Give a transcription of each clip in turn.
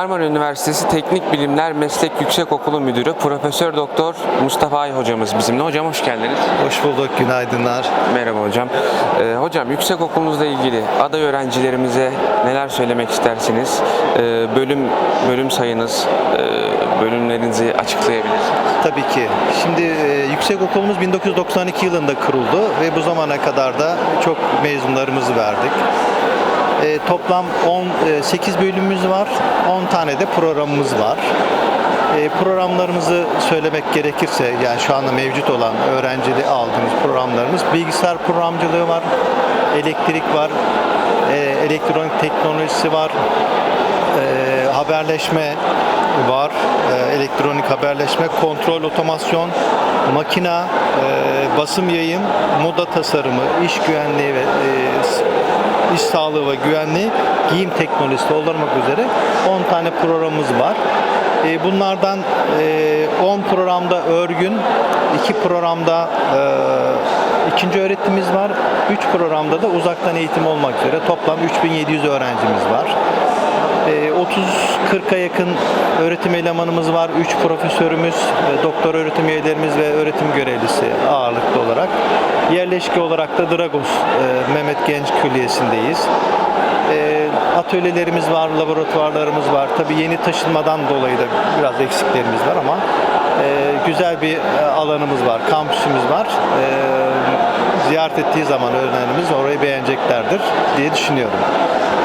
Marmara Üniversitesi Teknik Bilimler Meslek Yüksekokulu Müdürü Profesör Doktor Mustafa Ay hocamız bizimle. Hocam hoş geldiniz. Hoş bulduk, günaydınlar. Merhaba hocam. Ee, hocam yüksekokulunuzla ilgili aday öğrencilerimize neler söylemek istersiniz? Ee, bölüm bölüm sayınız, e, bölümlerinizi açıklayabilirsiniz. Tabii ki. Şimdi e, yüksek okulumuz 1992 yılında kuruldu ve bu zamana kadar da çok mezunlarımızı verdik. E, toplam 18 bölümümüz var, 10 tane de programımız var. E, programlarımızı söylemek gerekirse, yani şu anda mevcut olan öğrencili aldığımız programlarımız bilgisayar programcılığı var, elektrik var, e, elektronik teknolojisi var, e, haberleşme var, e, elektronik haberleşme, kontrol, otomasyon, makina, e, basım yayın, moda tasarımı, iş güvenliği ve e, iş sağlığı ve güvenliği, giyim teknolojisi olmak üzere 10 tane programımız var. E, bunlardan e, 10 programda örgün, 2 programda e, ikinci öğretimimiz var, 3 programda da uzaktan eğitim olmak üzere toplam 3700 öğrencimiz var. E, 30-40'a yakın öğretim elemanımız var. 3 profesörümüz, doktor öğretim üyelerimiz ve öğretim görevlisi ağırlıklı olarak. Yerleşke olarak da Dragos e, Mehmet Genç Külliyesi'ndeyiz. E, Atölyelerimiz var, laboratuvarlarımız var. Tabii yeni taşınmadan dolayı da biraz eksiklerimiz var ama e, güzel bir alanımız var, kampüsümüz var. Ziyaret ettiği zaman öğrencilerimiz orayı beğeneceklerdir diye düşünüyorum.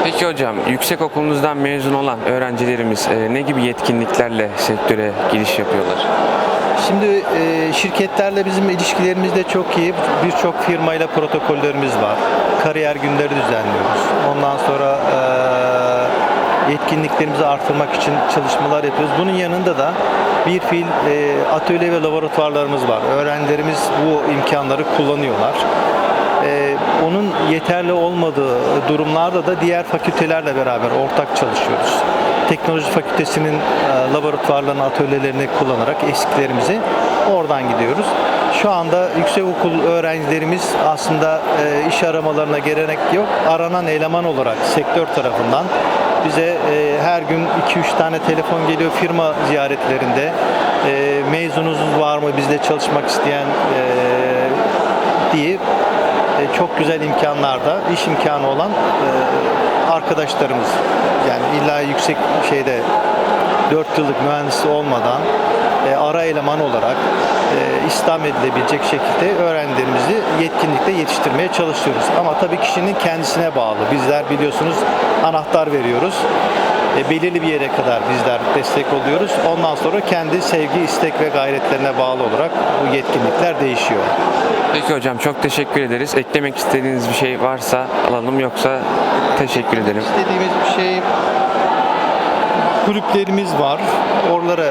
Peki hocam, yüksekokulunuzdan mezun olan öğrencilerimiz e, ne gibi yetkinliklerle sektöre giriş yapıyorlar? Şimdi e, şirketlerle bizim ilişkilerimiz de çok iyi. Birçok firmayla protokollerimiz var. Kariyer günleri düzenliyoruz. Ondan sonra e, yetkinliklerimizi artırmak için çalışmalar yapıyoruz. Bunun yanında da bir fil e, atölye ve laboratuvarlarımız var. Öğrencilerimiz bu imkanları kullanıyorlar. Ee, onun yeterli olmadığı durumlarda da diğer fakültelerle beraber ortak çalışıyoruz. Teknoloji Fakültesinin e, laboratuvarlarını, atölyelerini kullanarak eksiklerimizi oradan gidiyoruz. Şu anda yüksekokul öğrencilerimiz aslında e, iş aramalarına gerek yok. Aranan eleman olarak sektör tarafından bize e, her gün 2-3 tane telefon geliyor firma ziyaretlerinde. E, mezununuz var mı bizde çalışmak isteyen e, diye e, çok güzel imkanlarda iş imkanı olan e, arkadaşlarımız yani illa yüksek şeyde 4 yıllık mühendisi olmadan e, ara eleman olarak e, istihdam edilebilecek şekilde öğrencilerimizi yetkinlikle yetiştirmeye çalışıyoruz. Ama tabii kişinin kendisine bağlı. Bizler biliyorsunuz anahtar veriyoruz. E, belirli bir yere kadar bizler destek oluyoruz. Ondan sonra kendi sevgi, istek ve gayretlerine bağlı olarak bu yetkinlikler değişiyor. Peki hocam çok teşekkür ederiz. Eklemek istediğiniz bir şey varsa alalım yoksa teşekkür ederim. İstediğimiz bir şey kulüplerimiz var. Oralara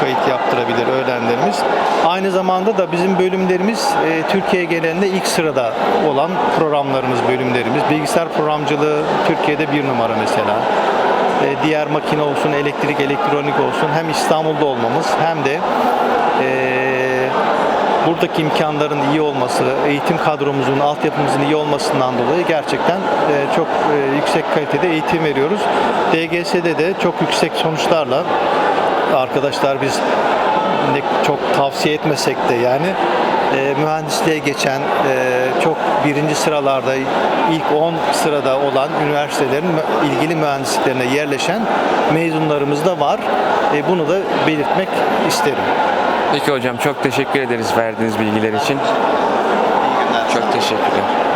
kayıt yaptırabilir öğrencilerimiz. Aynı zamanda da bizim bölümlerimiz e, Türkiye genelinde ilk sırada olan programlarımız, bölümlerimiz. Bilgisayar programcılığı Türkiye'de bir numara mesela. Diğer makine olsun, elektrik, elektronik olsun hem İstanbul'da olmamız hem de buradaki imkanların iyi olması, eğitim kadromuzun, altyapımızın iyi olmasından dolayı gerçekten çok yüksek kalitede eğitim veriyoruz. DGS'de de çok yüksek sonuçlarla arkadaşlar biz çok tavsiye etmesek de yani e, mühendisliğe geçen e, çok birinci sıralarda ilk 10 sırada olan üniversitelerin ilgili mühendisliklerine yerleşen mezunlarımız da var. E, bunu da belirtmek isterim. Peki hocam çok teşekkür ederiz verdiğiniz bilgiler için. Çok teşekkürler.